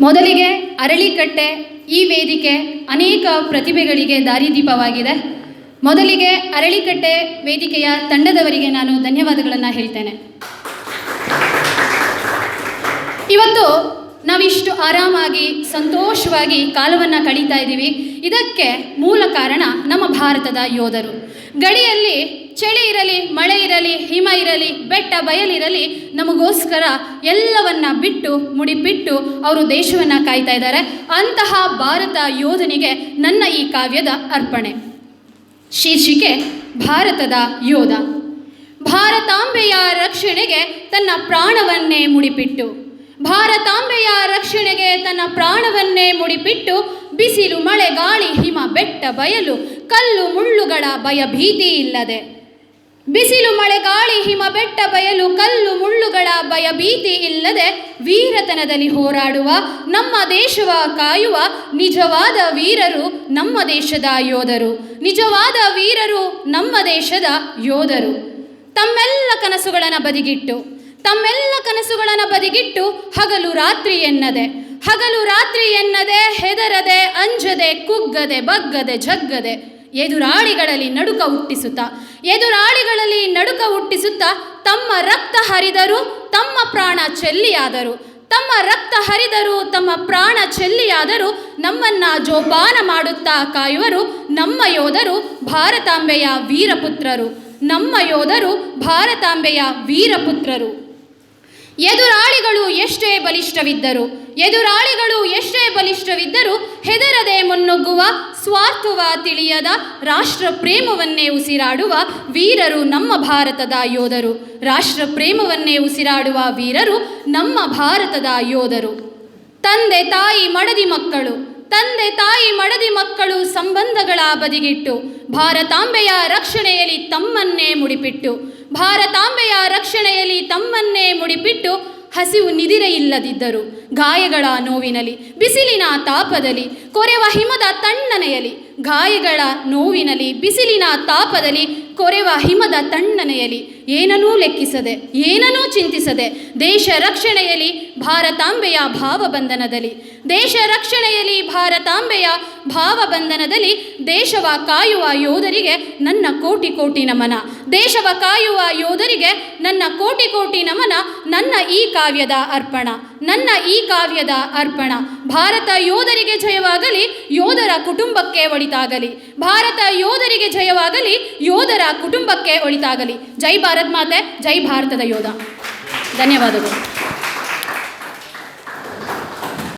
ಮೊದಲಿಗೆ ಅರಳಿಕಟ್ಟೆ ಈ ವೇದಿಕೆ ಅನೇಕ ಪ್ರತಿಭೆಗಳಿಗೆ ದಾರಿದೀಪವಾಗಿದೆ. ಮೊದಲಿಗೆ ಅರಳಿಕಟ್ಟೆ ವೇದಿಕೆಯ ತಂಡದವರಿಗೆ ನಾನು ಧನ್ಯವಾದಗಳನ್ನು ಹೇಳ್ತೇನೆ. ಇವತ್ತು ನಾವಿಷ್ಟು ಆರಾಮಾಗಿ, ಸಂತೋಷವಾಗಿ ಕಾಲವನ್ನು ಕಳೀತಾ ಇದ್ದೀವಿ ಇದಕ್ಕೆ ಮೂಲ ಕಾರಣ ನಮ್ಮ ಭಾರತದ ಯೋಧರು. ಗಡಿಯಲ್ಲಿ ಚಳಿ ಇರಲಿ, ಮಳೆ ಇರಲಿ, ಹಿಮ ಇರಲಿ, ಬೆಟ್ಟ ಬಯಲಿರಲಿ, ನಮಗೋಸ್ಕರ ಎಲ್ಲವನ್ನ ಬಿಟ್ಟು, ಮುಡಿಪಿಟ್ಟು ಅವರು ದೇಶವನ್ನು ಕಾಯ್ತಾ ಇದ್ದಾರೆ. ಅಂತಹ ಭಾರತ ಯೋಧನಿಗೆ ನನ್ನ ಈ ಕಾವ್ಯದ ಅರ್ಪಣೆ. ಶೀರ್ಷಿಕೆ, ಭಾರತದ ಯೋಧ. ಭಾರತಾಂಬೆಯ ರಕ್ಷಣೆಗೆ ತನ್ನ ಪ್ರಾಣವನ್ನೇ ಮುಡಿಪಿಟ್ಟು. ಭಾರತಾಂಬೆಯ ರಕ್ಷಣೆಗೆ ತನ್ನ ಪ್ರಾಣವನ್ನೇ ಮುಡಿಪಿಟ್ಟು ಬಿಸಿಲು, ಮಳೆ, ಗಾಳಿ, ಹಿಮ, ಬೆಟ್ಟ, ಬಯಲು, ಕಲ್ಲು, ಮುಳ್ಳುಗಳ ಭಯ ಭೀತಿ ಇಲ್ಲದೆ. ಬಿಸಿಲು ಮಳೆ, ಗಾಳಿ, ಹಿಮ, ಬೆಟ್ಟ ಬಯಲು, ಕಲ್ಲು, ಮುಳ್ಳುಗಳ ಭಯ, ಭೀತಿ ಇಲ್ಲದೆ ವೀರತನದಲ್ಲಿ ಹೋರಾಡುವ, ನಮ್ಮ ದೇಶವ ಕಾಯುವ ನಿಜವಾದ ವೀರರು ನಮ್ಮ ದೇಶದ ಯೋಧರು. ನಿಜವಾದ ವೀರರು ನಮ್ಮ ದೇಶದ ಯೋಧರು. ತಮ್ಮೆಲ್ಲ ಕನಸುಗಳನ್ನು ಬದಿಗಿಟ್ಟು, ತಮ್ಮೆಲ್ಲ ಕನಸುಗಳನ್ನು ಬದಿಗಿಟ್ಟು ಹಗಲು ರಾತ್ರಿ ಎನ್ನದೆ, ಹಗಲು ರಾತ್ರಿ ಎನ್ನದೆ ಹೆದರದೆ, ಅಂಜದೆ, ಕುಗ್ಗದೆ, ಬಗ್ಗದೆ, ಜಗ್ಗದೆ ಎದುರಾಳಿಗಳಲ್ಲಿ ನಡುಕ ಹುಟ್ಟಿಸುತ್ತಾ. ಎದುರಾಳಿಗಳಲ್ಲಿ ನಡುಕ ಹುಟ್ಟಿಸುತ್ತಾ ತಮ್ಮ ರಕ್ತ ಹರಿದರು ತಮ್ಮ ಪ್ರಾಣ ಚೆಲ್ಲಿಯಾದರು, ತಮ್ಮ ರಕ್ತ ಹರಿದರು ತಮ್ಮ ಪ್ರಾಣ ಚೆಲ್ಲಿಯಾದರೂ ನಮ್ಮನ್ನ ಜೋಪಾನ ಮಾಡುತ್ತಾ ಕಾಯುವರು ನಮ್ಮ ಯೋಧರು ಭಾರತಾಂಬೆಯ ವೀರಪುತ್ರರು. ನಮ್ಮ ಯೋಧರು ಭಾರತಾಂಬೆಯ ವೀರಪುತ್ರರು. ಎದುರಾಳಿಗಳು ಎಷ್ಟೇ ಬಲಿಷ್ಠವಿದ್ದರು, ಎದುರಾಳಿಗಳು ಎಷ್ಟೇ ಬಲಿಷ್ಠವಿದ್ದರೂ ಹೆದರದೆ ಮುನ್ನುಗ್ಗುವ ಸ್ವಾರ್ಥವ ತಿಳಿಯದ ರಾಷ್ಟ್ರ ಪ್ರೇಮವನ್ನೇ ಉಸಿರಾಡುವ ವೀರರು ನಮ್ಮ ಭಾರತದ ಯೋಧರು. ರಾಷ್ಟ್ರ ಪ್ರೇಮವನ್ನೇ ಉಸಿರಾಡುವ ವೀರರು ನಮ್ಮ ಭಾರತದ ಯೋಧರು. ತಂದೆ ತಾಯಿ ಮಡದಿ ಮಕ್ಕಳು, ತಂದೆ ತಾಯಿ ಮಡದಿ ಮಕ್ಕಳು ಸಂಬಂಧಗಳ ಬದಿಗಿಟ್ಟು, ಭಾರತಾಂಬೆಯ ರಕ್ಷಣೆಯಲ್ಲಿ ತಮ್ಮನ್ನೇ ಮುಡಿಪಿಟ್ಟು, ಭಾರತಾಂಬೆಯ ರಕ್ಷಣೆಯಲ್ಲಿ ತಮ್ಮನ್ನೇ ಮುಡಿಪಿಟ್ಟು ಹಸಿವು ನಿದಿರೆ ಇಲ್ಲದಿದ್ದರು ಗಾಯಗಳ ನೋವಿನಲಿ, ಬಿಸಿಲಿನ ತಾಪದಲ್ಲಿ, ಕೊರೆವ ಹಿಮದ ತಣ್ಣನೆಯಲಿ ಗಾಯಗಳ ನೋವಿನಲಿ, ಬಿಸಿಲಿನ ತಾಪದಲ್ಲಿ, ಕೊರೆವ ಹಿಮದ ತಣ್ಣನೆಯಲಿ ಏನನ್ನೂ ಲೆಕ್ಕಿಸದೆ, ಏನನ್ನೂ ಚಿಂತಿಸದೆ, ದೇಶ ರಕ್ಷಣೆಯಲ್ಲಿ ಭಾರತಾಂಬೆಯ ಭಾವಬಂಧನದಲ್ಲಿ, ದೇಶ ರಕ್ಷಣೆಯಲ್ಲಿ ಭಾರತಾಂಬೆಯ ಭಾವಬಂಧನದಲ್ಲಿ ದೇಶವ ಕಾಯುವ ಯೋಧರಿಗೆ ನನ್ನ ಕೋಟಿ ಕೋಟಿ ನಮನ, ದೇಶವ ಕಾಯುವ ಯೋಧರಿಗೆ ನನ್ನ ಕೋಟಿ ಕೋಟಿ ನಮನ, ನನ್ನ ಈ ಕಾವ್ಯದ ಅರ್ಪಣ. ನನ್ನ ಈ ಕಾವ್ಯದ ಅರ್ಪಣ. ಭಾರತ ಯೋಧರಿಗೆ ಜಯವಾಗಲಿ, ಯೋಧರ ಕುಟುಂಬಕ್ಕೆ ಒಳಿತಾಗಲಿ. ಭಾರತ ಯೋಧರಿಗೆ ಜಯವಾಗಲಿ, ಯೋಧರ ಕುಟುಂಬಕ್ಕೆ ಒಳಿತಾಗಲಿ. ಜೈ ಭಾರತ್ ಮಾತೆ, ಜೈ ಭಾರತದ ಯೋಧ. ಧನ್ಯವಾದಗಳು.